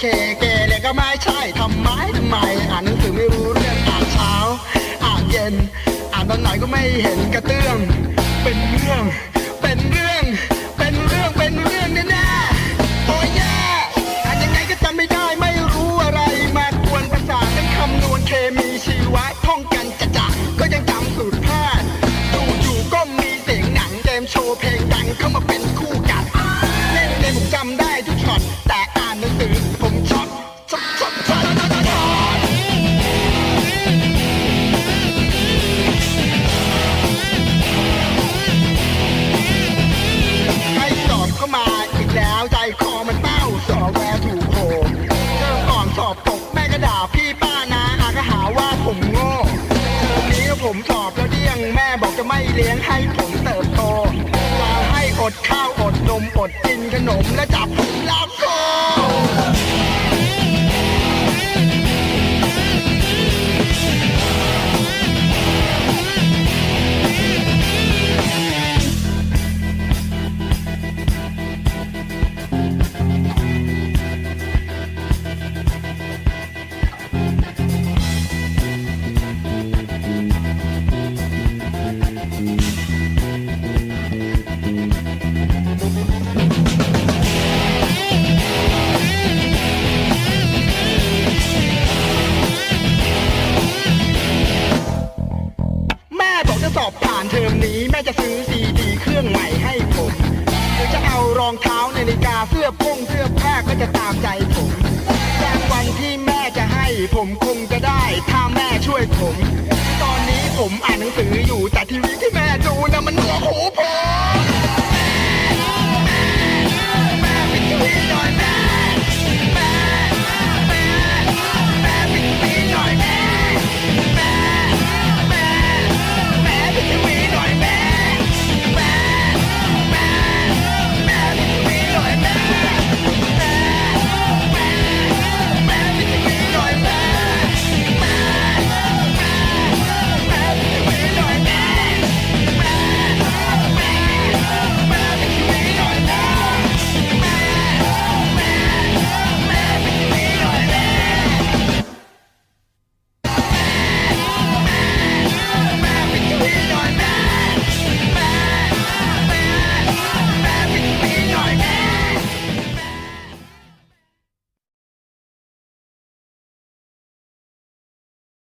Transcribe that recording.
เคเกเรก็ไม่ใช่ทำไมทำไม อ่านหนังสือไม่รู้เรื่องอ่านเช้า อ่านเย็น อ่านตอนไหนก็ไม่เห็นกระเตื้อง เป็นเรื่อง เป็นเรื่อง แล้วใจคอมันเต้าสอแววถูกโผเจอก่อนสอบตกแม่ก็ด่าพี่ป้านะอาก็หาว่าผมโง่เทอมนี้ผมสอบแล้วเดี่ยงแม่บอกจะไม่เลี้ยงให้ผมเติบโตจะให้อดข้าวอดนมอดกินขนมและจับผม สอบผ่านเทอมนี้แม่จะซื้อซีดีเครื่องใหม่ให้ผมหรือจะเอารองเท้านาฬิกาเสื้อพุ่งเสื้อผ้าก็จะตามใจผมแางวันที่แม่จะให้ผมคงจะได้ ถ้าแม่ช่วยผม ตอนนี้ผมอ่านหนังสือ